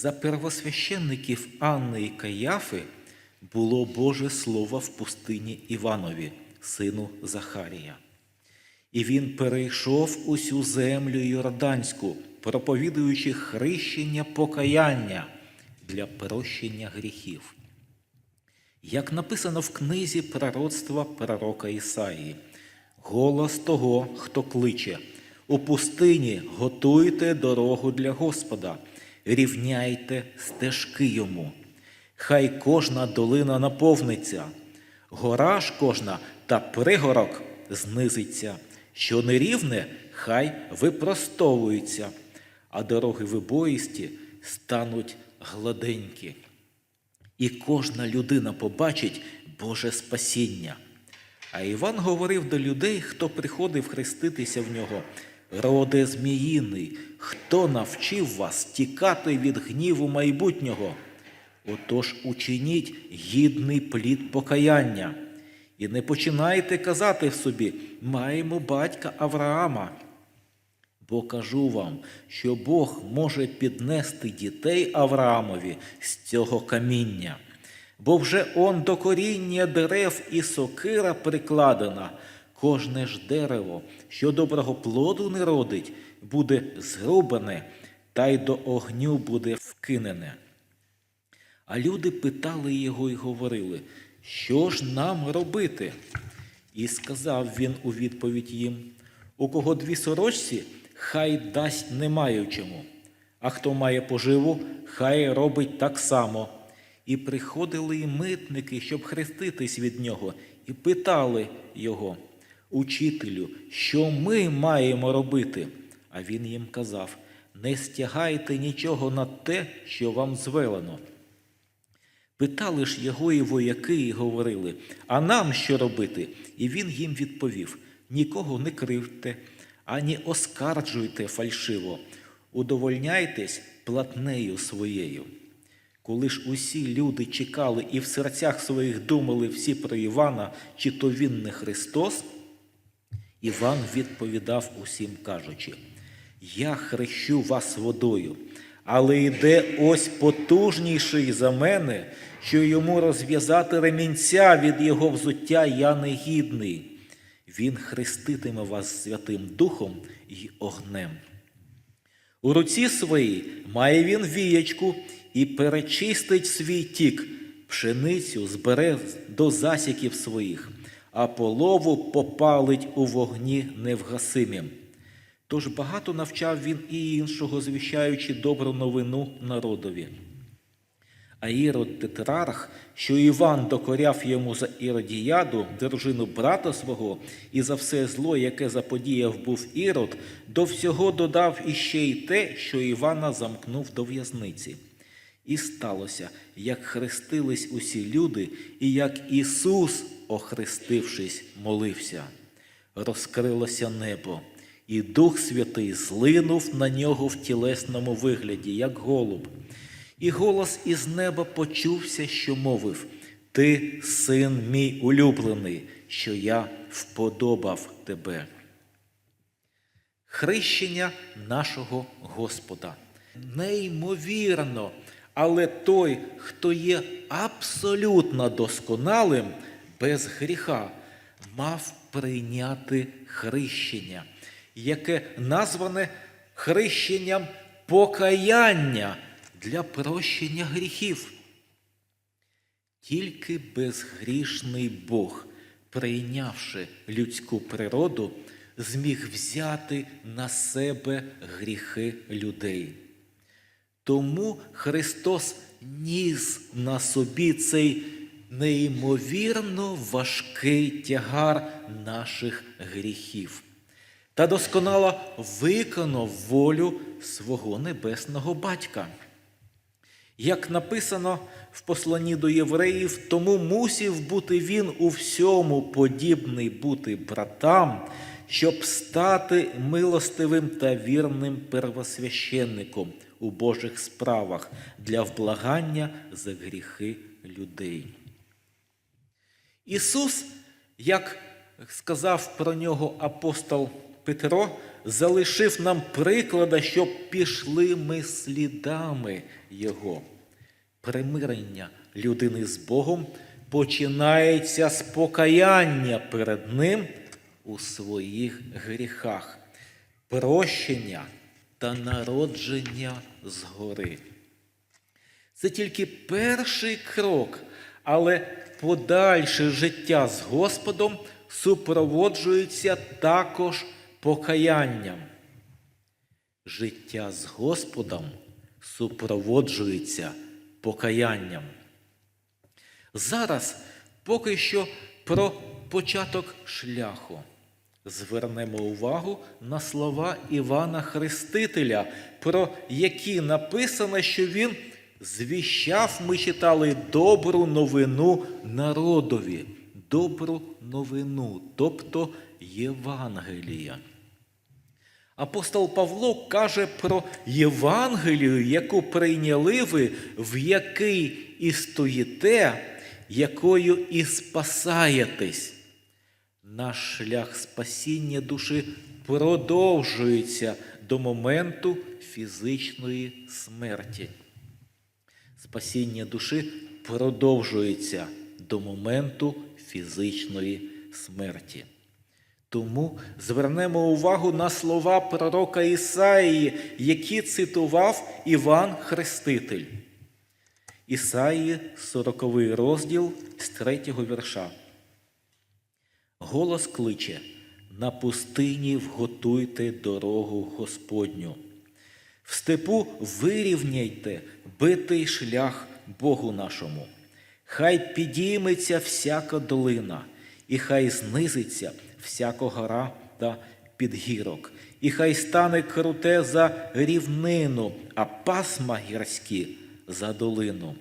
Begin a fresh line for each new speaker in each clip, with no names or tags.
За первосвященників Анни і Каяфи було Боже Слово в пустині Іванові, сину Захарія. І він перейшов усю землю Йорданську, проповідуючи хрещення покаяння для прощення гріхів. Як написано в книзі пророцтва пророка Ісаї, голос того, хто кличе, у пустині готуйте дорогу для Господа, рівняйте стежки йому. Хай кожна долина наповниться, гора ж кожна та пригорок знизиться, що нерівне, хай випростовується, а дороги вибоїсті стануть гладенькі. І кожна людина побачить Боже спасіння. А Іван говорив до людей, хто приходив хреститися в нього. Роде зміїний, хто навчив вас тікати від гніву майбутнього? Отож учиніть гідний плід покаяння. І не починайте казати в собі, маємо батька Авраама. Бо кажу вам, що Бог може піднести дітей Авраамові з цього каміння. Бо вже он до коріння дерев і сокира прикладена, кожне ж дерево, що доброго плоду не родить, буде зрубане, та й до огню буде вкинене. А люди питали його і говорили, що ж нам робити? І сказав він у відповідь їм: у кого дві сорочці, хай дасть не маючому, а хто має поживу, хай робить так само. І приходили і митники, щоб хреститись від нього, і питали його, Учителю, що ми маємо робити? А він їм казав: Не стягайте нічого на те, що вам звелено. Питали ж його і вояки, і говорили, а нам що робити? І він їм відповів: нікого не кривте, ані оскарджуйте фальшиво, удовольняйтесь платнею своєю. Коли ж усі люди чекали і в серцях своїх думали всі про Івана, чи то він не Христос, Іван відповідав усім, кажучи: Я хрещу вас водою, але йде ось потужніший за мене, що йому розв'язати ремінця від його взуття я не гідний. Він хреститиме вас Святим Духом і огнем. У руці своїй має він віячку і перечистить свій тік, пшеницю збере до засіків своїх, а полову попалить у вогні невгасимім. Тож багато навчав він і іншого, звіщаючи добру новину народові. А Ірод Тетрарх, що Іван докоряв йому за Іродіяду, дружину брата свого, і за все зло, яке заподіяв був Ірод, до всього додав іще й те, що Івана замкнув до в'язниці. І сталося, як хрестились усі люди, і як Ісус, охрестившись, молився. Розкрилося небо, і Дух Святий злинув на нього в тілесному вигляді, як голуб. І голос із неба почувся, що мовив: Ти, син мій улюблений, що я вподобав тебе. Хрещення нашого Господа. Неймовірно, але той, хто є абсолютно досконалим, без гріха, мав прийняти хрещення, яке назване хрещенням покаяння для прощення гріхів. Тільки безгрішний Бог, прийнявши людську природу, зміг взяти на себе гріхи людей. Тому Христос ніс на собі цей неймовірно важкий тягар наших гріхів та досконало виконав волю свого небесного батька. Як написано в посланні до євреїв, тому мусів бути він у всьому подібний бути братам, щоб стати милостивим та вірним первосвященником у Божих справах для вблагання за гріхи людей. Ісус, як сказав про нього апостол Петро, залишив нам приклада, щоб пішли ми слідами Його. Примирення людини з Богом починається з покаяння перед Ним у своїх гріхах, прощення та народження згори. Це тільки перший крок, але подальше життя з Господом супроводжується також покаянням. Життя з Господом супроводжується покаянням. Зараз поки що про початок шляху. Звернемо увагу на слова Івана Хрестителя, про які написано, що він звіщав, ми читали добру новину народові, добру новину, тобто Євангелія. Апостол Павло каже про Євангелію, яку прийняли ви, в якій і стоїте, якою і спасаєтесь. Наш шлях спасіння душі продовжується до моменту фізичної смерті. Спасіння душі продовжується до моменту фізичної смерті. Тому звернемо увагу на слова пророка Ісаїї, які цитував Іван Хреститель. Ісаї, 40 розділ з 3 вірша. Голос кличе: на пустині вготуйте дорогу Господню. В степу вирівняйте битий шлях Богу нашому. Хай підійметься всяка долина, і хай знизиться всяка гора та підгірок, і хай стане круте за рівнину, а пасма гірські за долину.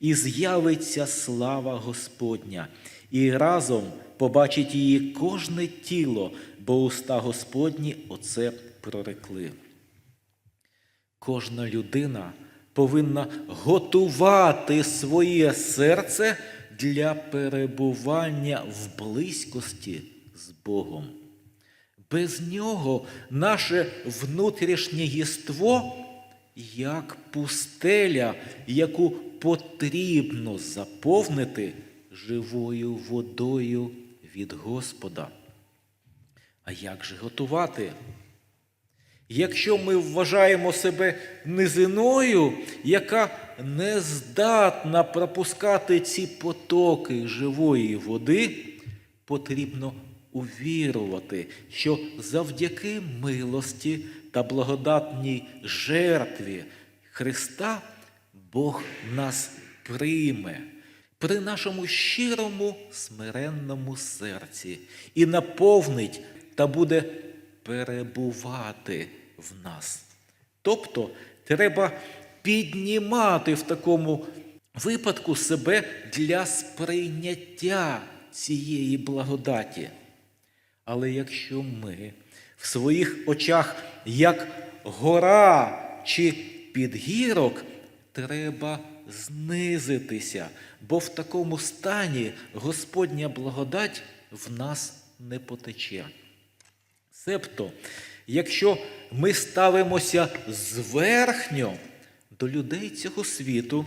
І з'явиться слава Господня, і разом побачить її кожне тіло, бо уста Господні оце прорекли. Кожна людина повинна готувати своє серце для перебування в близькості з Богом. Без нього наше внутрішнє єство як пустеля, яку потрібно заповнити живою водою від Господа. А як же готувати? Якщо ми вважаємо себе низиною, яка не здатна пропускати ці потоки живої води, потрібно увірувати, що завдяки милості та благодатній жертві Христа Бог нас прийме при нашому щирому смиренному серці і наповнить та буде перебувати в нас. Тобто треба піднімати в такому випадку себе для сприйняття цієї благодаті. Але якщо ми в своїх очах, як гора чи підгірок, треба знизитися, бо в такому стані Господня благодать в нас не потече. Себто, якщо ми ставимося зверхньо до людей цього світу,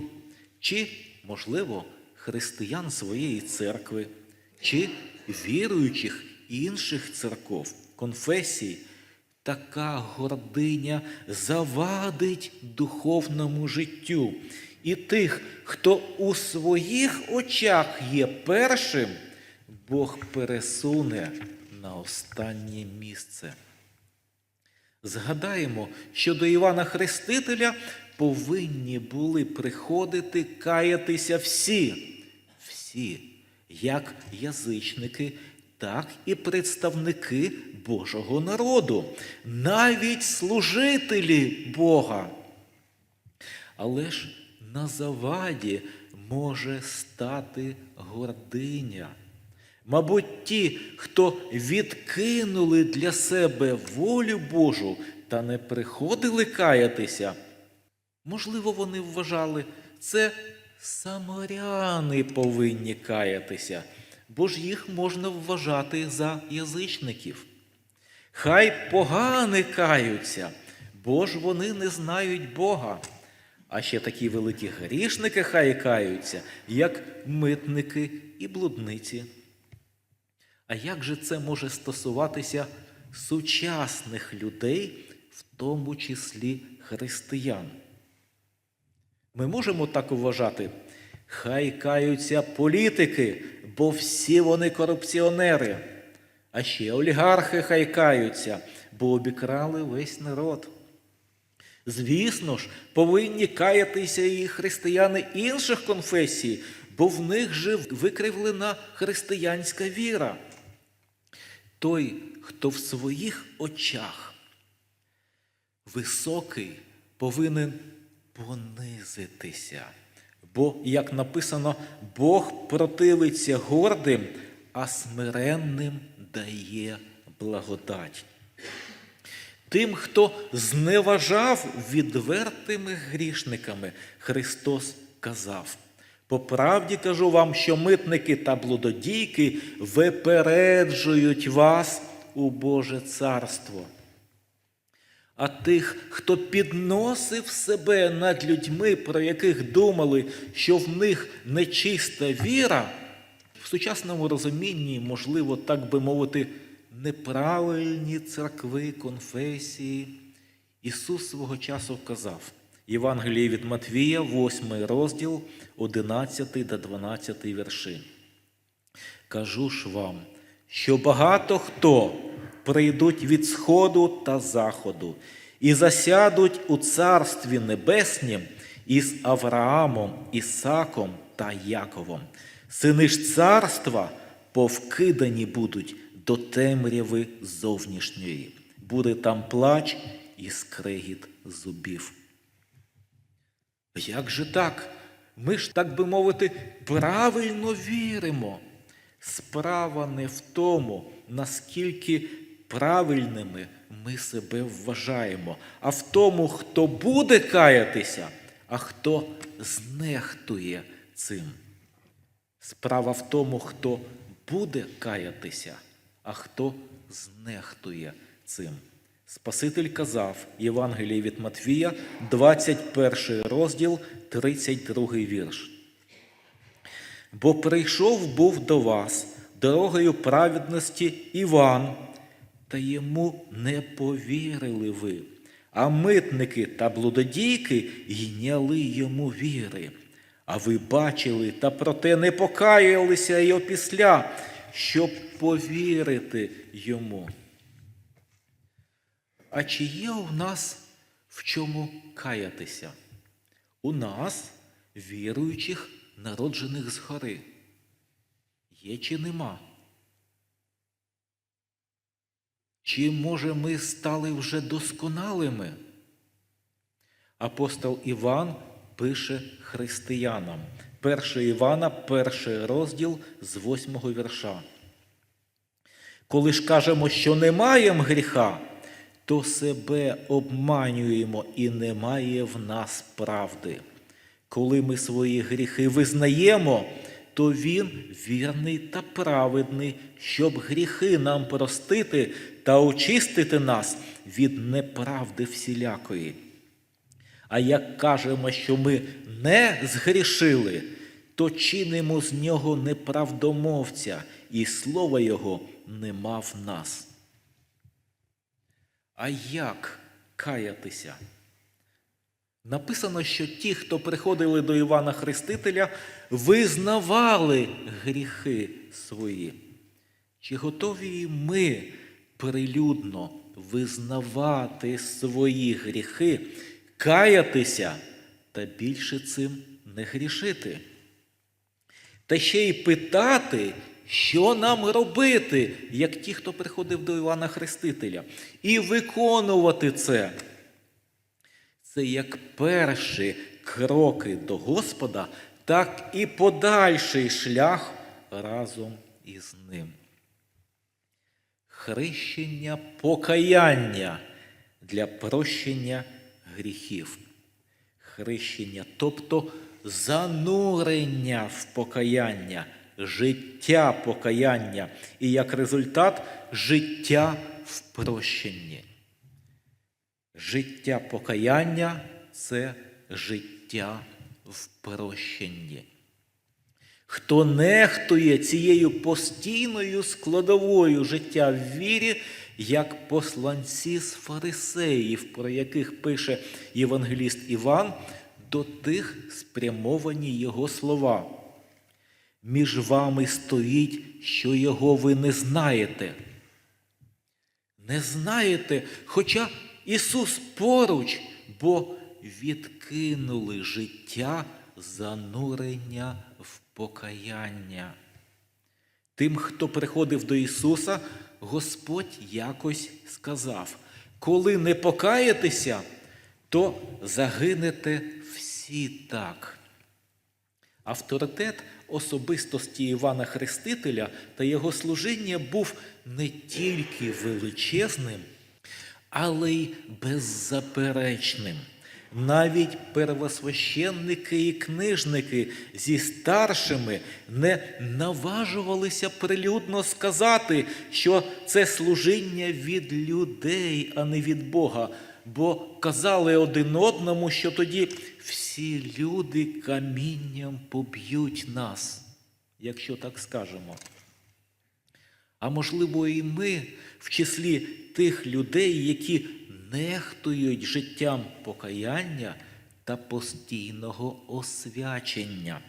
чи, можливо, християн своєї церкви, чи віруючих інших церков, конфесій, така гординя завадить духовному життю. І тих, хто у своїх очах є першим, Бог пересуне на останнє місце. Згадаємо, що до Івана Хрестителя повинні були приходити каятися всі, всі, як язичники, так і представники Божого народу, навіть служителі Бога. Але ж на заваді може стати гординя. Мабуть, ті, хто відкинули для себе волю Божу та не приходили каятися, можливо, вони вважали, це самаряни повинні каятися, бо ж їх можна вважати за язичників. Хай погани каються, бо ж вони не знають Бога. А ще такі великі грішники хай каються, як митники і блудниці. А як же це може стосуватися сучасних людей, в тому числі християн? Ми можемо так вважати, хай каються політики, бо всі вони корупціонери, а ще олігархи хай каються, бо обікрали весь народ. Звісно ж, повинні каятися і християни інших конфесій, бо в них же викривлена християнська віра. Той, хто в своїх очах високий, повинен понизитися. Бо, як написано, Бог противиться гордим, а смиренним дає благодать. Тим, хто зневажав відвертими грішниками, Христос казав. По правді кажу вам, що митники та блудодійки випереджують вас у Боже царство. А тих, хто підносив себе над людьми, про яких думали, що в них нечиста віра, в сучасному розумінні, можливо, так би мовити, неправильні церкви, конфесії. Ісус свого часу казав Євангеліє від Матвія, 8 розділ, 11 та 12 вірші. Кажу ж вам, що багато хто прийдуть від сходу та заходу і засядуть у Царстві Небеснім із Авраамом, Ісаком та Яковом. Сини ж царства повкидані будуть до темряви зовнішньої. Буде там плач і скрегіт зубів. Як же так? Ми ж, так би мовити, правильно віримо. Справа не в тому, наскільки правильними ми себе вважаємо, а в тому, хто буде каятися, а хто знехтує цим. Справа в тому, хто буде каятися, а хто знехтує цим. Спаситель казав Євангелії від Матвія, 21 розділ, 32 вірш. Бо прийшов був до вас дорогою праведності Іван, та йому не повірили ви, а митники та блудодійки йняли йому віри. А ви бачили та проте не покаялися й опісля, щоб повірити йому. А чи є у нас в чому каятися? У нас, віруючих, народжених згори. Є чи нема? Чи, може, ми стали вже досконалими? Апостол Іван пише християнам. 1 Івана, перший розділ з восьмого вірша. Коли ж кажемо, що не маємо гріха, то себе обманюємо і немає в нас правди. Коли ми свої гріхи визнаємо, то Він вірний та праведний, щоб гріхи нам простити та очистити нас від неправди всілякої. А як кажемо, що ми не згрішили, то чинимо з нього неправдомовця, і слова Його нема в нас. А як каятися? Написано, що ті, хто приходили до Івана Хрестителя, визнавали гріхи свої. Чи готові ми прилюдно визнавати свої гріхи, каятися та більше цим не грішити? Та ще й питати, що нам робити, як ті, хто приходив до Івана Хрестителя, і виконувати це. Це як перші кроки до Господа, так і подальший шлях разом із ним. Хрещення покаяння для прощення гріхів. Хрещення, тобто занурення в покаяння, життя покаяння і як результат життя в прощенні. Життя покаяння це життя в прощенні. Хто нехтує цією постійною складовою життя в вірі, як посланці з фарисеїв, про яких пише євангеліст Іван, до тих спрямовані його слова. Між вами стоїть, що його ви не знаєте. Не знаєте, хоча Ісус поруч, бо відкинули життя занурення в покаяння. Тим, хто приходив до Ісуса, Господь якось сказав: коли не покаєтеся, то загинете всі так. Авторитет особистості Івана Хрестителя та його служіння був не тільки величезним, але й беззаперечним. Навіть первосвященники і книжники зі старшими не наважувалися прилюдно сказати, що це служіння від людей, а не від Бога, бо казали один одному, що тоді всі люди камінням поб'ють нас, якщо так скажемо. А можливо, і ми в числі тих людей, які нехтують життям покаяння та постійного освячення.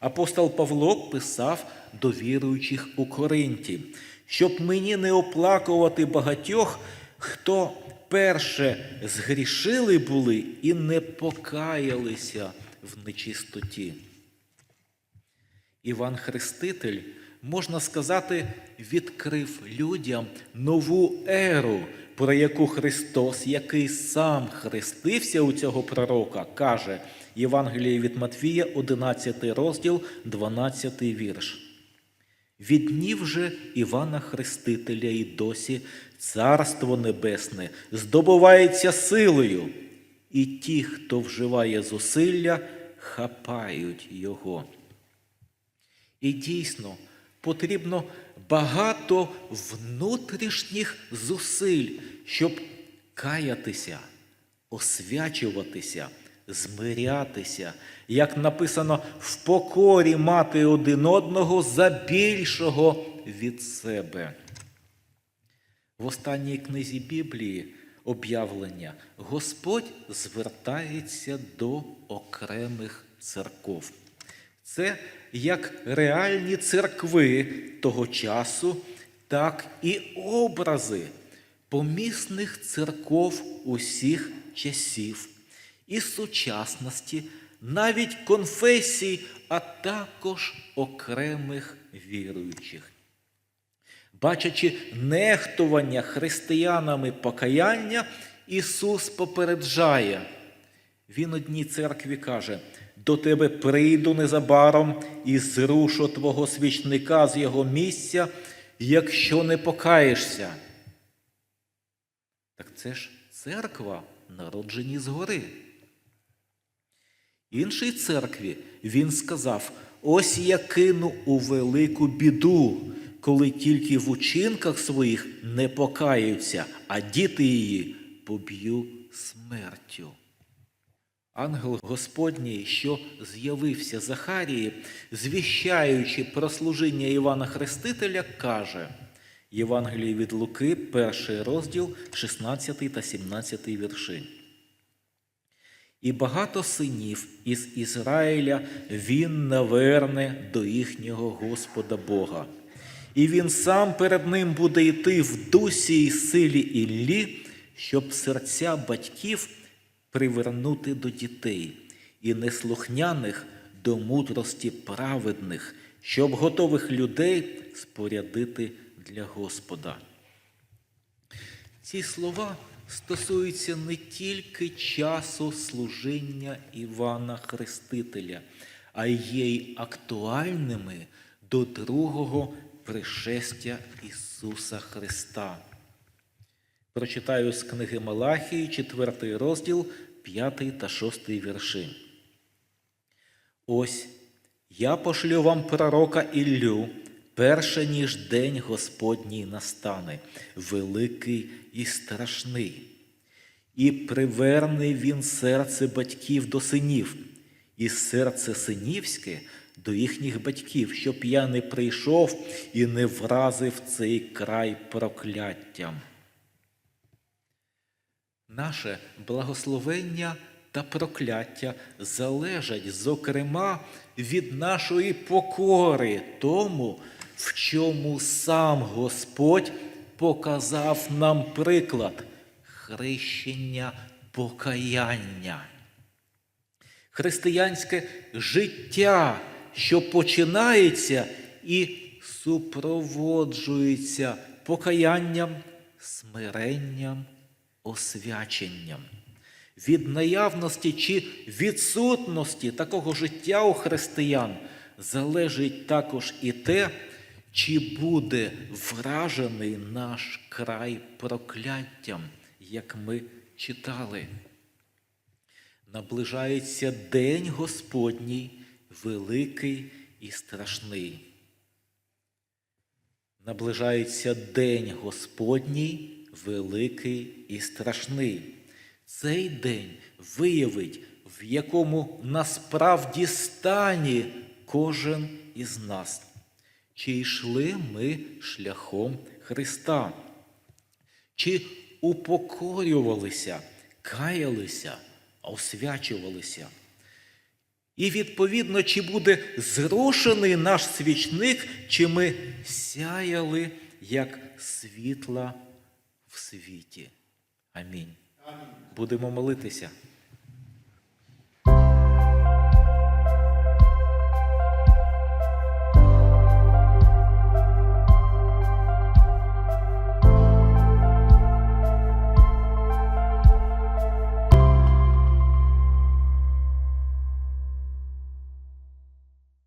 Апостол Павло писав до віруючих у Коринті, щоб мені не оплакувати багатьох, хто перше згрішили були і не покаялися в нечистоті. Іван Хреститель, можна сказати, відкрив людям нову еру, про яку Христос, який сам хрестився у цього пророка, каже Євангеліє від Матвія, 11 розділ, 12 вірш. Від днів же Івана Хрестителя і досі Царство Небесне здобувається силою, і ті, хто вживає зусилля, хапають його. І дійсно потрібно багато внутрішніх зусиль, щоб каятися, освячуватися, змирятися, як написано, в покорі мати один одного за більшого від себе. В останній книзі Біблії об'явлення Господь звертається до окремих церков. Це як реальні церкви того часу, так і образи помісних церков усіх часів і сучасності, навіть конфесій, а також окремих віруючих. Бачачи нехтування християнами покаяння, Ісус попереджає. Він одній церкві каже: до тебе прийду незабаром і зрушу твого свічника з його місця, якщо не покаєшся. Так це ж церква, народжені згори. Іншій церкві він сказав: ось я кину у велику біду, коли тільки в учинках своїх не покаються, а діти її поб'ю смертю. Ангел Господній, що з'явився Захарії, звіщаючи про служіння Івана Хрестителя, каже Євангелії від Луки, перший розділ, 16 та 17 вірші. І багато синів із Ізраїля він наверне до їхнього Господа Бога. І він сам перед ним буде йти в дусі й силі Іллі, щоб серця батьків привернути до дітей і неслухняних до мудрості праведних, щоб готових людей спорядити для Господа. Ці слова стосуються не тільки часу служіння Івана Хрестителя, а є й актуальними до другого пришестя Ісуса Христа. Прочитаю з книги Малахії, 4 розділ, 5 та 6 вірші. Ось я пошлю вам пророка Іллю перше ніж день Господній настане, великий і страшний. І приверне він серце батьків до синів, і серце синівське до їхніх батьків, щоб я не прийшов і не вразив цей край прокляттям. Наше благословення та прокляття залежать, зокрема, від нашої покори тому, в чому сам Господь показав нам приклад хрещення покаяння. Християнське життя, що починається і супроводжується покаянням, смиренням, освяченням. Від наявності чи відсутності такого життя у християн залежить також і те, чи буде вражений наш край прокляттям, як ми читали. Наближається День Господній, великий і страшний. Наближається День Господній, великий і страшний. Цей день виявить, в якому насправді стані кожен із нас, чи йшли ми шляхом Христа, чи упокорювалися, каялися, освячувалися. І відповідно, чи буде зрошений наш свічник, чи ми сяяли як світла в світі. Амінь. Будемо молитися.